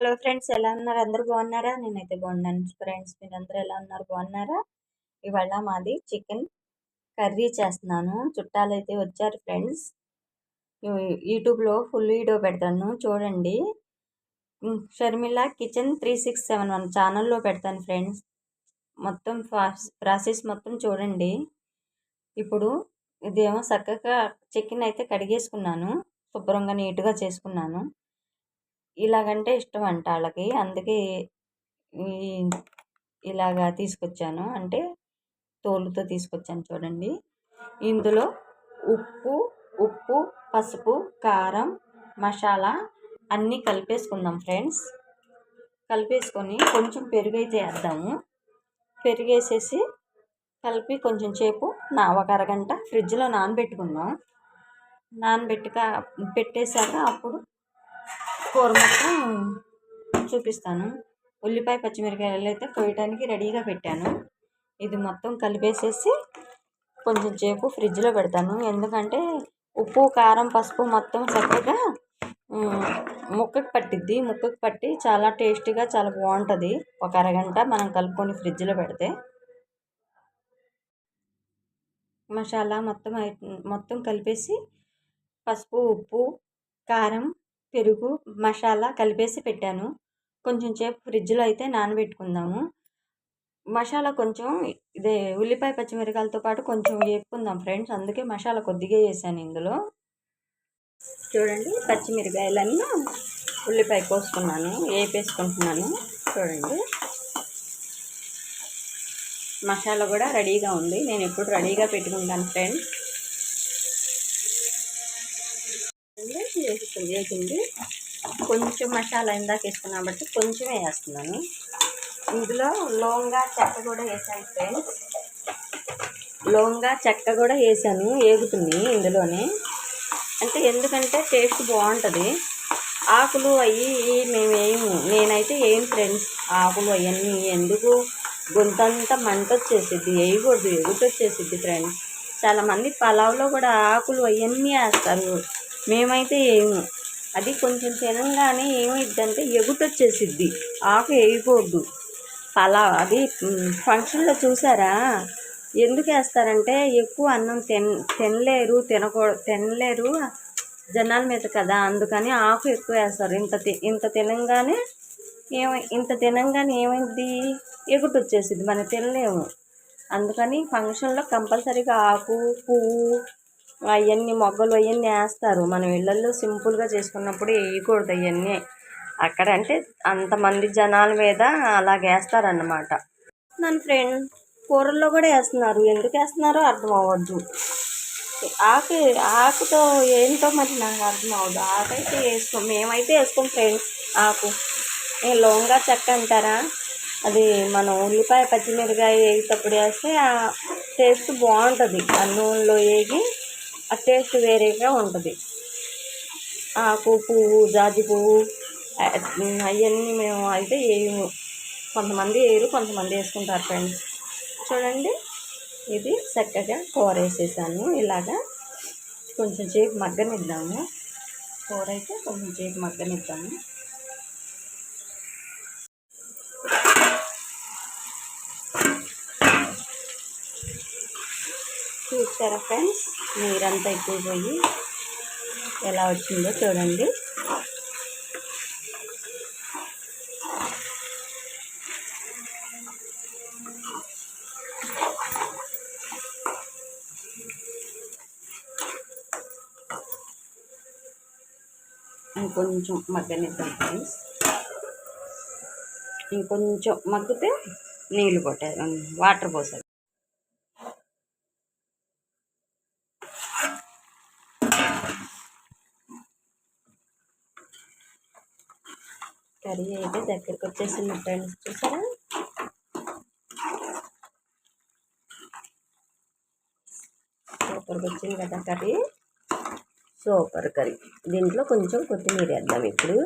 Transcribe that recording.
Hello friends ఎలా ఉన్నారు? అందరూ బాగున్నారా? నేనైతే బాగున్నాను. ఫ్రెండ్స్ మీరందరూ ఎలా ఉన్నారు? బాగున్నారా? ఇవాళ మాది చికెన్ కర్రీ చేస్తున్నాను. చుట్టాలు అయితే వచ్చారు ఫ్రెండ్స్. యూట్యూబ్లో ఫుల్ వీడియో పెడతాను. చూడండి. Sharmila kitchen three six seven one ఛానల్లో పెడతాను ఫ్రెండ్స్. మొత్తం ప్రాసెస్ మొత్తం చూడండి. ఇప్పుడు ఇదేమో చక్కగా చికెన్ అయితే కడిగేసుకున్నాను. శుభ్రంగా నీట్గా చేసుకున్నాను. ఇలాగంటే ఇష్టం అంట వాళ్ళకి అందుకే ఇలాగా తీసుకొచ్చాను. అంటే తోలుతో తీసుకొచ్చాను చూడండి. ఇందులో ఉప్పు ఉప్పు పసుపు కారం మసాలా అన్నీ కలిపేసుకుందాం ఫ్రెండ్స్. కలిపేసుకొని కొంచెం పెరుగు అయితే వేద్దాము. పెరుగేసేసి కలిపి కొంచెం సేపు నా ఒక అరగంట ఫ్రిడ్జ్లో నానబెట్టుకుందాం. నానబెట్టుక పెట్టేశాక అప్పుడు కూర మొత్తం చూపిస్తాను. ఉల్లిపాయ పచ్చిమిరకాయలు అయితే కోయటానికి రెడీగా పెట్టాను. ఇది మొత్తం కలిపేసేసి కొంచెం సేపు ఫ్రిడ్జ్లో పెడతాను. ఎందుకంటే ఉప్పు కారం పసుపు మొత్తం చక్కగా ముక్కకు పట్టిద్ది. ముక్కకు పట్టి చాలా టేస్టీగా చాలా బాగుంటుంది. ఒక అరగంట మనం కలుపుకొని ఫ్రిడ్జ్లో పెడితే. మసాలా మొత్తం మొత్తం కలిపేసి పసుపు ఉప్పు కారం పెరుగు మసాలా కలిపేసి పెట్టాను. కొంచెం సేపు ఫ్రిడ్జ్లో అయితే నానబెట్టుకుందాము. మసాలా కొంచెం ఇదే ఉల్లిపాయ పచ్చిమిరకాయలతో పాటు కొంచెం వేపుకుందాం ఫ్రెండ్స్. అందుకే మసాలా కొద్దిగా వేసాను ఇందులో. చూడండి పచ్చిమిరకాయలన్నీ ఉల్లిపాయ కోసుకున్నాను వేపేసుకుంటున్నాను. చూడండి. మసాలా కూడా రెడీగా ఉంది. నేను ఎప్పుడు రెడీగా పెట్టుకుంటాను ఫ్రెండ్స్. వేసింది కొంచెం మసాలా ఇందాక వేసుకున్నాం బట్టి కొంచెమే వేస్తున్నాను. ఇందులో లోంగా చెక్క కూడా వేసాను ఫ్రెండ్స్. లోంగా చెక్క కూడా వేసాను వేగుతుంది ఇందులోనే. అంటే ఎందుకంటే టేస్ట్ బాగుంటుంది. ఆకులు అవి మేము వేయము నేనైతే ఏం ఫ్రెండ్స్ ఆకులు అవన్నీ ఎందుకు గొంతంతా మంట వచ్చేసిద్ది వేయకూడదు ఎగుట వచ్చేసిద్ది ఫ్రెండ్స్. చాలామంది పలావ్లో కూడా ఆకులు అవన్నీ వేస్తారు. మేమైతే ఏము అది కొంచెం తినంగానే ఏమైద్దంటే ఎగుట వచ్చేసిద్ది ఆకు వేయకూడదు. పలా అది ఫంక్షన్లో చూసారా? ఎందుకు వేస్తారంటే ఎక్కువ అన్నం తిన తినలేరు తినకూ తినలేరు జనాల మీద కదా. అందుకని ఆకు ఎక్కువ వేస్తారు. ఇంత ఇంత తినంగానే ఏమై ఇంత తినంగానే ఏమైంది ఎగుటు వచ్చేసింది మనం తినలేము. అందుకని ఫంక్షన్లో కంపల్సరీగా ఆకు పువ్వు అవన్నీ మొగ్గలు అవన్నీ వేస్తారు. మనం ఇళ్ళల్లో సింపుల్గా చేసుకున్నప్పుడు వేయకూడదు అవన్నీ అక్కడ అంటే అంతమంది జనాల మీద అలాగేస్తారన్నమాట. నన్ను ఫ్రెండ్ కూరల్లో కూడా వేస్తున్నారు. ఎందుకు వేస్తున్నారో అర్థం అవ్వద్దు. ఆకు ఆకుతో ఏంటో మరి నాకు అర్థం అవ్వదు. ఆకైతే వేసుకోం మేమైతే వేసుకోం ఫ్రెండ్స్ ఆకు. లోంగా చెక్క అంటారా? అది మనం ఉల్లిపాయ పచ్చిమిరకాయ వేసేటప్పుడు వేస్తే టేస్ట్ బాగుంటుంది. ఆ నూనెలో వేగి ఆ టేస్ట్ వేరేగా ఉంటుంది. ఆకు పువ్వు జాజి పువ్వు అవన్నీ మేము అయితే వేయము కొంతమంది వేయరు కొంతమంది వేసుకుంటారు ఫ్రెండ్స్. చూడండి ఇది చక్కగా కూర వేసేసాను. ఇలాగా కొంచెం సేపు మగ్గనిద్దాము. కూర అయితే కొంచెం సేపు మగ్గనిద్దాము. చూస్తారా ఫ్రెండ్స్? నీరంతా ఎక్కువపోయి ఎలా వచ్చిందో చూడండి. ఇంకొంచెం మగ్గనిద్దాం ఫ్రెండ్స్. ఇంకొంచెం మగ్గితే నీళ్ళు కొట్టారు వాటర్ పోసారు కర్రీ అయితే దగ్గరికి వచ్చేసింది ఫ్రెండ్స్. చూసారా? సూపర్గా వచ్చింది కదా కర్రీ. Super curry. దీంట్లో కొంచెం కొత్తిమీర వేద్దాం ఇప్పుడు.